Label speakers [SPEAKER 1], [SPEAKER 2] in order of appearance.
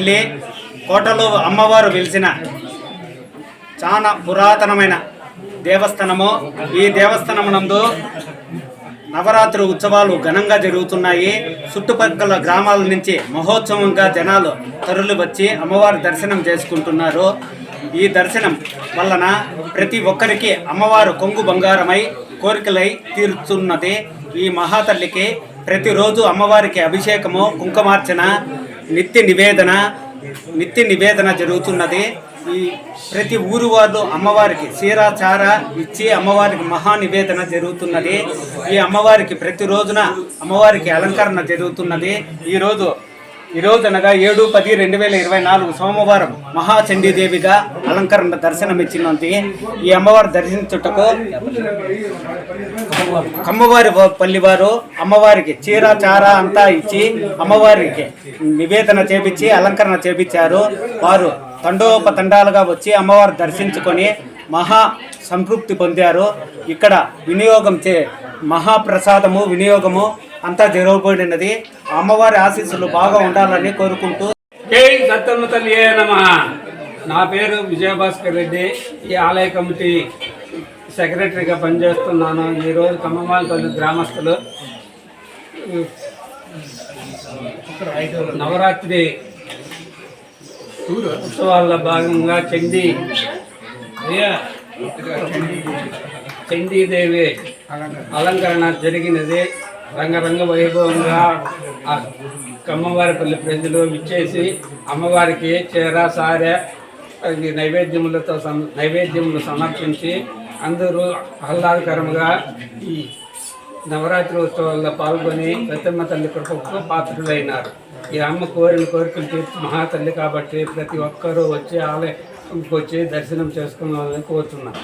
[SPEAKER 1] వెళ్ళి కోటలో అమ్మవారు వెలిసిన చాలా పురాతనమైన దేవస్థానము. ఈ దేవస్థానమునందు నవరాత్రి ఉత్సవాలు ఘనంగా జరుగుతున్నాయి. చుట్టుపక్కల గ్రామాల నుంచి మహోత్సవంగా జనాలు తరలి వచ్చి అమ్మవారి దర్శనం చేసుకుంటున్నారు. ఈ దర్శనం వలన ప్రతి ఒక్కరికి అమ్మవారు కొంగు బంగారమై కోరికలై తీరుతున్నది. ఈ మహాతల్లికి ప్రతిరోజు అమ్మవారికి అభిషేకము కుంకుమార్చన నిత్య నివేదన నిత్య నివేదన జరుగుతున్నది. ఈ ప్రతి ఊరు వాళ్ళు అమ్మవారికి చీర చార ఇచ్చి అమ్మవారికి మహా నివేదన జరుగుతున్నది. ఈ అమ్మవారికి ప్రతి రోజున అమ్మవారికి అలంకరణ జరుగుతున్నది. ఈరోజు ఈరోజు అనగా ఏడు పది రెండు వేల ఇరవై నాలుగు సోమవారం మహాచండీదేవిగా అలంకరణ దర్శనం ఇచ్చినంత ఈ అమ్మవారు దర్శించుటకు కమ్మవారి పల్లి వారు అమ్మవారికి చీర చార అంతా ఇచ్చి అమ్మవారికి నివేదన చేపించి అలంకరణ చేపించారు. వారు తండోపతండాలుగా వచ్చి అమ్మవారు దర్శించుకొని మహా సంతృప్తి పొందారు. ఇక్కడ వినియోగం చే మహాప్రసాదము వినియోగము అంతా జరగబడినది అమ్మవారి ఆశీస్సులు బాగా ఉండాలని కోరుకుంటూ.
[SPEAKER 2] జై సత్తమ్మ తల్లి నా పేరు విజయభాస్కర్ రెడ్డి. ఈ ఆలయ కమిటీ సెక్రటరీగా పనిచేస్తున్నాను. ఈరోజు కమ్మమాలతో గ్రామస్తులు. నవరాత్రి ఉత్సవాల్లో భాగంగా చండీ చండీదేవి అలంకరణ జరిగినది. రంగరంగ వైభవంగా కమ్మవారిపల్లి ప్రజలు విచ్చేసి అమ్మవారికి చీర సారె నైవేద్యములతో సమ నైవేద్యములు సమర్పించి అందరూ ఆహ్లాదకరంగా ఈ నవరాత్రి ఉత్సవాల్లో పాల్గొని సత్యమ్మ తల్లి కృపకు పాత్రులైనారు. ఈ అమ్మ కోరిన కోరికలు తీర్చి మహాతల్లి కాబట్టి ప్రతి ఒక్కరూ వచ్చి ఆలయంకి వచ్చి దర్శనం చేసుకోవాలని కోరుతున్నాను